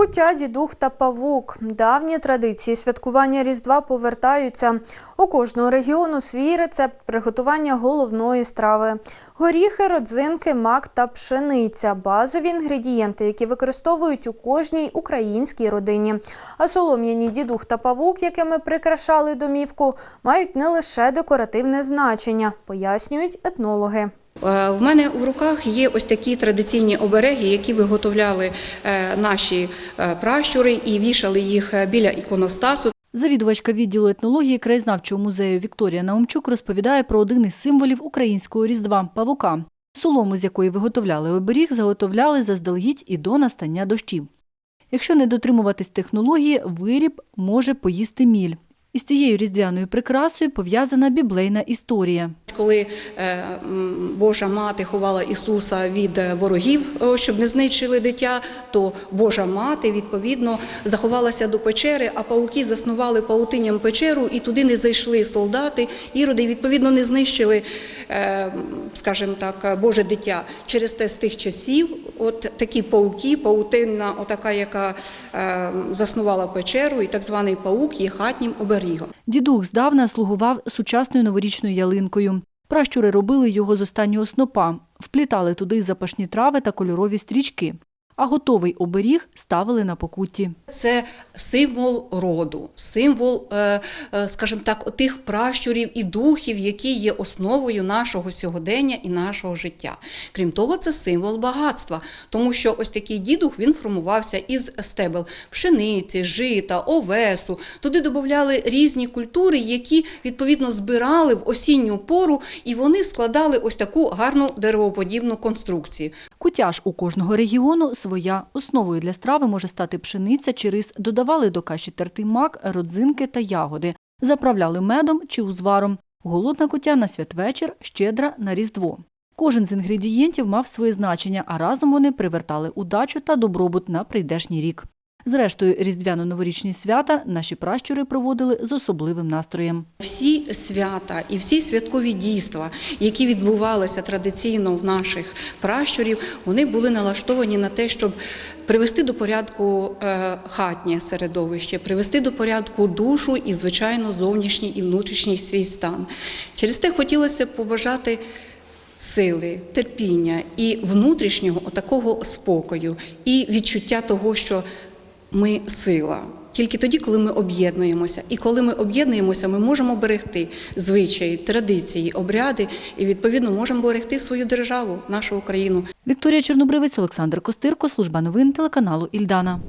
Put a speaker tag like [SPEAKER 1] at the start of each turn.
[SPEAKER 1] Куття, дідух та павук. Давні традиції святкування Різдва повертаються. У кожного регіону свій рецепт приготування головної страви. Горіхи, родзинки, мак та пшениця базові інгредієнти, які використовують у кожній українській родині. А солом'яні дідух та павук, якими прикрашали домівку, мають не лише декоративне значення, пояснюють етнологи.
[SPEAKER 2] Е, В мене в руках є ось такі традиційні обереги, які виготовляли е, наші е, пращури і вішали їх біля іконостасу.
[SPEAKER 3] Завідувачка відділу етнології краєзнавчого музею Вікторія Наумчук розповідає про один із символів українського різдва павука. Солому, з якої виготовляли оберіг, заготовляли заздалегідь і до настання дощів. Якщо не дотримуватись технології, виріб може поїсти міль. Із цією різдвяною прикрасою пов'язана біблейна історія.
[SPEAKER 2] Коли е, Божа мати ховала Ісуса від е, ворогів, е, щоб не знищили дитя, то Божа мати відповідно заховалася до печери, а пауки заснували паутиням печеру, і туди не зайшли солдати. Іроди відповідно не знищили, скажімо так, Боже дитя. Через те з тих часів, от такі пауки, паутинна, отака, яка заснувала печеру, і так званий паук є хатнім оберігом.
[SPEAKER 3] Дідух здавна слугував сучасною новорічною ялинкою. Пращури робили його з останнього снопа, вплітали туди запашні трави та кольорові стрічки, а готовий оберіг ставили на покутті.
[SPEAKER 2] Це символ роду, символ, е, е, скажімо так, тих пращурів і духів, які є основою нашого сьогодення і нашого життя. Крім того, це символ багатства, тому що ось такий дідух він формувався із стебел пшениці, жита, овесу. Туди додавали різні культури, які відповідно збирали в осінню пору, і вони складали ось таку гарну деревоподібну конструкцію.
[SPEAKER 3] Кутяж у кожного регіону своя. Основою для страви може стати пшениця чи рис. Додавали до каші тертий мак, родзинки та ягоди. Заправляли медом чи узваром. Голодна кутя на святвечір, щедра на Різдво. Кожен з інгредієнтів мав своє значення, а разом вони привертали удачу та добробут на прийдешній рік. Зрештою, різдвяно-новорічні свята наші пращури проводили з особливим настроєм.
[SPEAKER 2] Всі свята і всі святкові дійства, які відбувалися традиційно в наших пращурів, вони були налаштовані на те, щоб привести до порядку е, хатнє середовище, привести до порядку душу і, звичайно, зовнішній і внутрішній свій стан. Через те хотілося побажати. Сили, терпіння і внутрішнього такого спокою, і відчуття того, що ми сила. Тільки тоді, коли ми об'єднуємося. І коли ми об'єднуємося, ми можемо берегти звичаї, традиції, обряди і відповідно можемо берегти свою державу, нашу Україну.
[SPEAKER 3] Вікторія Чорнобривець, Олександр Костирко, служба новин телеканалу Ільдана.